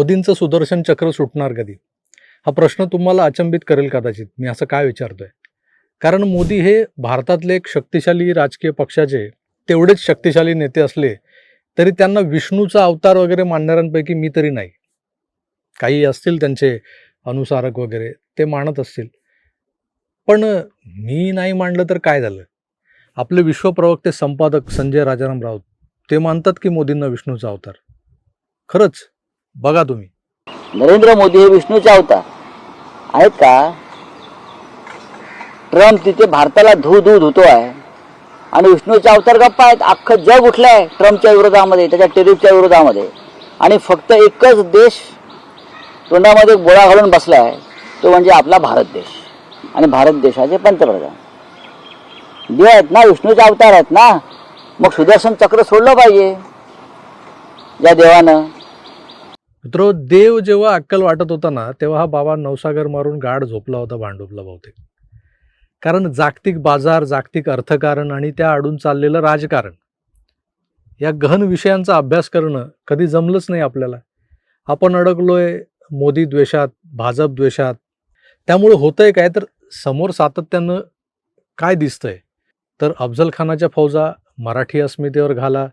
मोदींचं सुदर्शन चक्र सुटणार कधी? हा प्रश्न तुम्हाला अचंबित करेल कदाचित. मी असं काय विचारतोय? कारण मोदी हे भारतातले एक शक्तिशाली राजकीय पक्षाचे तेवढेच शक्तिशाली नेते असले तरी त्यांना विष्णूचा अवतार वगैरे मानणाऱ्यांपैकी मी तरी नाही. काही असतील त्यांचे अनुसारक वगैरे ते मानत असतील. पण मी नाही मांडलं तर काय झालं? आपले विश्वप्रवक्ते संपादक संजय राजाराम राऊत ते मानतात की मोदींना विष्णूचा अवतार. खरंच बघा तुम्ही. नरेंद्र मोदी हे विष्णूचे अवतार. आहेत का? ट्रम्प तिथे भारताला धू धू धुतो आहे. आणि विष्णूचे अवतार गप्पा आहेत. अख्खं जग उठलं आहे ट्रम्पच्या विरोधामध्ये त्याच्या टेरिफच्या विरोधामध्ये. आणि फक्त एकच देश तोंडामध्ये गोळा घालून बसला आहे तो म्हणजे आपला भारत देश. आणि भारत देशाचे पंतप्रधान. जे आहेत ना विष्णूचे अवतार आहेत ना मग सुदर्शन चक्र सोडलं पाहिजे. या देवानं. मित्र देव जेव्हा अक्कल वाटत होता ना तेव्हा हा बाबा नवसागर मारून गाढ झोपला होता भांडुपला बहुतेक. कारण जागतिक बाजार जागतिक अर्थकारण आणि त्या आडून चाललेलं राजकारण या गहन विषयांचा अभ्यास करणं कधी जमलंच नाही आपल्याला. आपण अडकलोय मोदी द्वेषात भाजप द्वेषात. त्यामुळे होतंय काय तर समोर सातत्यानं काय दिसतंय? तर अफजल खानाच्या फौजा मराठी अस्मितेवर घाला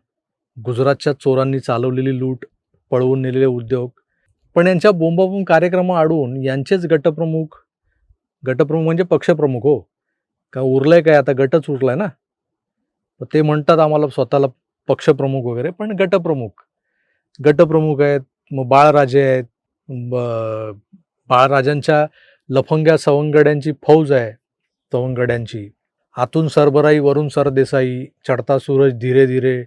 गुजरातच्या चोरांनी चालवलेली लूट पळवून नेलेले उद्योग. पण यांच्या बोंबाबोंब कार्यक्रम अडवून यांचेच गटप्रमुख गटप्रमुख म्हणजे पक्षप्रमुख हो. का उरलंय काय? आता गटच उरलाय ना? तर ते म्हणतात आम्हाला स्वतःला पक्षप्रमुख वगैरे पण गटप्रमुख. गटप्रमुख आहेत मग बाळराजे आहेत ब- बाळराजांच्या लफंग्या सवंगड्यांची फौज आहे सवंगड्यांची. आतून सरबराई वरून सरदेसाई चढता सूरज धीरे धीरे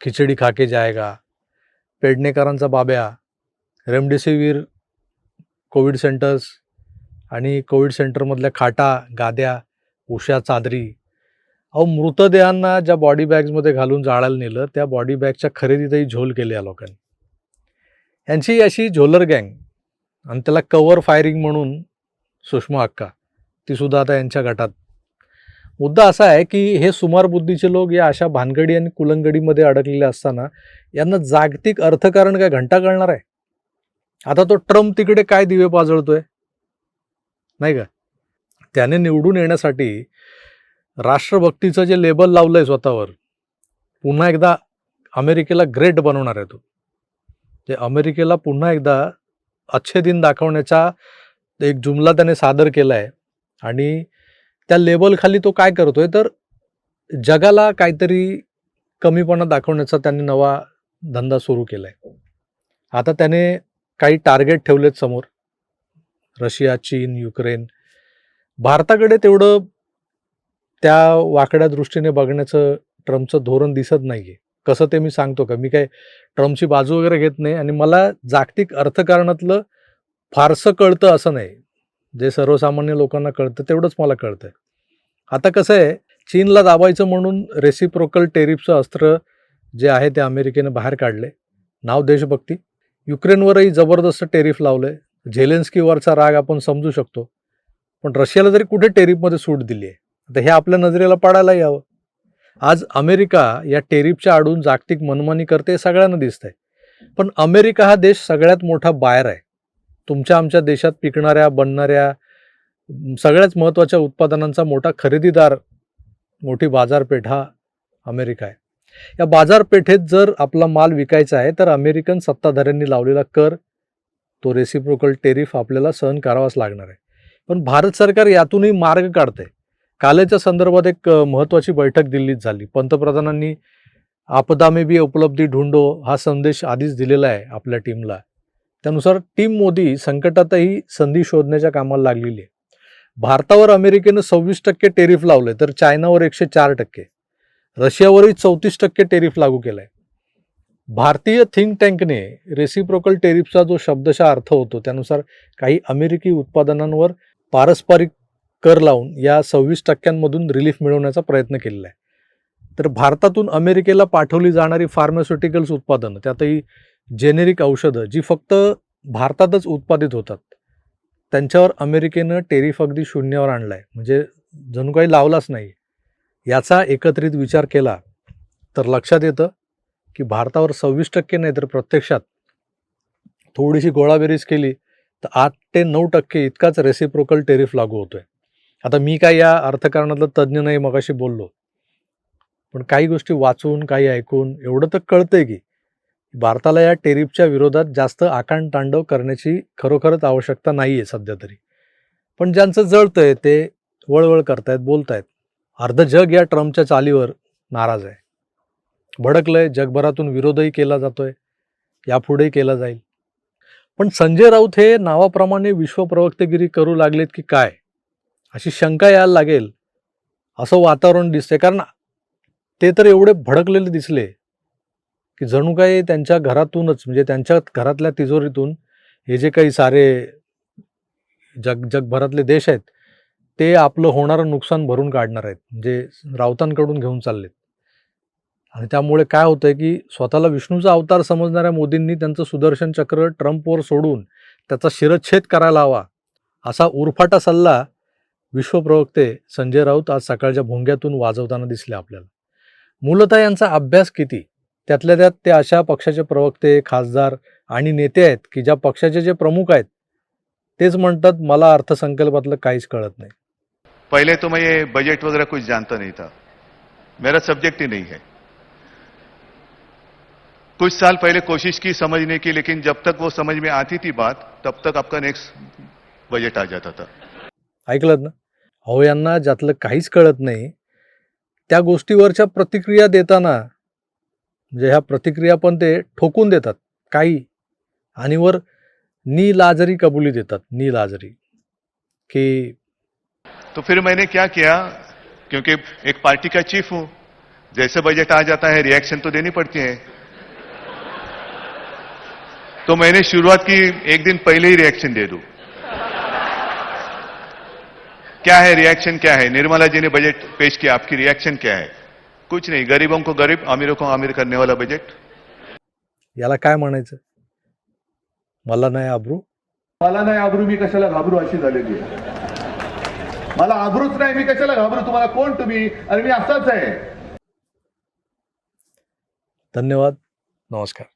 खिचडी खाके जायगा. पेडणेकरांचा बाब्या रेमडेसिवीर कोविड सेंटर्स आणि कोविड सेंटरमधल्या खाटा गाद्या उशा चादरी. अहो मृतदेहांना ज्या बॉडी बॅग्समध्ये घालून जाळायला नेलं त्या बॉडी बॅगच्या खरेदीतही झोल केले या लोकांनी. यांची अशी झोलर गँग आणि त्याला कवर फायरिंग म्हणून सुषमा अक्का ती सुद्धा आता यांच्या गटात मुद्दा असा आहे की हे सुमार बुद्धीचे लोक या अशा भानगडी आणि कुलंगडीमध्ये अडकलेले असताना यांना जागतिक अर्थकारण काय घंटा कळणार आहे? आता तो ट्रम्प तिकडे काय दिवे पाजळतोय? नाही का? त्याने निवडून येण्यासाठी राष्ट्रभक्तीचं जे लेबल लावलं आहे स्वतःवर पुन्हा एकदा अमेरिकेला ग्रेट बनवणार आहे तो. ते अमेरिकेला पुन्हा एकदा अच्छे दिन दाखवण्याचा एक जुमला त्याने सादर केला आहे आणि त्या लेबलखाली तो काय करतोय? तर जगाला काहीतरी कमीपणा दाखवण्याचा त्यांनी नवा धंदा सुरू केला आहे आता त्याने काही टार्गेट ठेवलेत समोर. रशिया चीन युक्रेन. भारताकडे तेवढं त्या वाकड्या दृष्टीने बघण्याचं ट्रम्पचं धोरण दिसत नाही आहे कसं ते मी सांगतो का? मी काय ट्रम्पची बाजू वगैरे घेत नाही आणि मला जागतिक अर्थकारणातलं फारसं कळतं असं नाही. जे सर्वसामान्य लोकांना कळतं तेवढंच मला कळतंय. आता कसं आहे चीनला दाबायचं म्हणून रेसिप्रोकल टेरिफचं अस्त्र जे आहे ते अमेरिकेने बाहेर काढले. नाव देशभक्ती. युक्रेनवरही जबरदस्त टेरिफ लावलंय. झेलेन्स्कीवरचा राग आपण समजू शकतो. पण रशियाला जरी कुठे टेरिफमध्ये सूट दिली आहे आता हे आपल्या नजरेला पाडायला यावं आज अमेरिका या टेरिफच्या आडून जागतिक मनमानी करते हे सगळ्यांना दिसतंय. पण अमेरिका हा देश सगळ्यात मोठा बायर आहे. तुमच्या आमच्या देशात पिकणाऱ्या बनणाऱ्या सगळ्याच महत्त्वाच्या उत्पादनांचा मोठा खरेदीदार मोठी बाजारपेठ हा अमेरिका आहे. या बाजारपेठेत जर आपला माल विकायचा आहे तर अमेरिकन सत्ताधाऱ्यांनी लावलेला कर तो रेसिप्रोकल टेरिफ आपल्याला सहन करावाच लागणार आहे. पण भारत सरकार यातूनही मार्ग काढतंय. कालच्या संदर्भात एक महत्त्वाची बैठक दिल्लीत झाली. पंतप्रधानांनी आपदा में भी उपलब्धी ढूंढो हा संदेश आधीच दिलेला आहे आपल्या टीमला. त्यानुसार टीम मोदी संकटातही संधी शोधण्याच्या कामाला लागलेली आहे. भारतावर अमेरिकेनं सव्वीस टक्के टेरिफ लावले तर चायनावर एकशे चार टक्के. रशियावरही चौतीस टक्के टेरिफ लागू केलाय. भारतीय थिंक टँकने रेसिप्रोकल टेरिफचा जो शब्दशा अर्थ होतो त्यानुसार काही अमेरिकी उत्पादनांवर पारस्परिक कर लावून या सव्वीस टक्क्यांमधून रिलीफ मिळवण्याचा प्रयत्न केलेला आहे. तर भारतातून अमेरिकेला पाठवली जाणारी फार्मास्युटिकल्स उत्पादनं त्यातही जेनेरिक औषधं जी फक्त भारतातच उत्पादित होतात. त्यांच्यावर अमेरिकेनं टेरिफ अगदी शून्यावर आणला आहे म्हणजे जणू काही लावलाच नाही. याचा एकत्रित विचार केला तर लक्षात येतं की भारतावर सव्वीस टक्के नाही तर प्रत्यक्षात थोडीशी गोळाबेरीज केली तर आठ ते नऊ टक्के इतकाच रेसिप्रोकल टेरिफ लागू होतोय. आता मी काय या अर्थकारणातलं तज्ज्ञ नाही मगाशी बोललो. पण काही गोष्टी वाचून काही ऐकून एवढं तर कळतंय की भारताला या टेरिफच्या विरोधात जास्त आकांड तांडव करण्याची खरोखरच आवश्यकता नाही आहे सध्या तरी. पण ज्यांचं जळतं आहे ते वळवळ करतायत बोलतायत. अर्ध जग या ट्रम्पच्या चालीवर नाराज आहे. भडकलंय जगभरातून विरोधही केला जातोय यापुढेही केला जाईल. पण संजय राऊत हे नावाप्रमाणे विश्वप्रवक्तेगिरी करू लागलेत की काय? अशी शंका यायला लागेल असं वातावरण दिसतंय. कारण ते तर एवढे भडकलेले दिसले की जणू काही त्यांच्या घरातूनच म्हणजे त्यांच्या घरातल्या तिजोरीतून हे जे काही सारे जग जगभरातले देश आहेत ते आपलं होणारं नुकसान भरून काढणार आहेत म्हणजे राऊतांकडून घेऊन चाललेत. आणि त्यामुळे काय होतंय की स्वतःला विष्णूचा अवतार समजणाऱ्या मोदींनी त्यांचं सुदर्शन चक्र ट्रम्पवर सोडून त्याचा शिरच्छेद करायला हवा असा उरफाटा सल्ला विश्वप्रवक्ते संजय राऊत आज सकाळच्या भोंग्यातून वाजवताना दिसले आपल्याला. मूलतः यांचा अभ्यास किती? त्यातल्या त्यात ते अशा पक्षाचे प्रवक्ते खासदार आणि नेते आहेत की ज्या पक्षाचे जे प्रमुख आहेत तेच म्हणतात मला अर्थसंकल्पातलं काहीच कळत नाही. पहले तो मैं ये बजट वगैरह कुछ जानता नहीं था. मेरा सब्जेक्ट ही नहीं है. कुछ साल पहले कोशिश की समझने की लेकिन जब तक वो समझ में आती थी बात तब तक आपका नेक्स्ट बजट आ जाता था। ऐकलत ना? अहो यांना ज्यातलं काहीच कळत नाही त्या गोष्टीवरच्या प्रतिक्रिया देताना म्हणजे ह्या प्रतिक्रिया पण ते ठोकून देतात. काही आणि वर नी लाजरी कबुली देतात. नी लाजरी. की तो फिर मैंने क्या किया? क्योंकि एक पार्टी का चीफ हूं. जैसे बजट आ जाता है रिएक्शन तो देनी पड़ती है। तो मैंने शुरुआत की एक दिन पहले ही रिएक्शन दे दू। क्या है रिएक्शन क्या है? निर्मला जी ने बजट पेश किया आपकी रिएक्शन क्या है? कुछ नहीं गरीबों को गरीब अमीरों को अमीर करने वाला बजट। याला काय म्हणायचं? मला नाही आबरू. मला नाही आबरू मी कशाला घाबरू अशी झालेली आहे? मला आबरूच नाही मी कशाला घाबरू? तुम्हाला कोण तुम्ही? आणि मी असाच आहे. धन्यवाद. नमस्कार.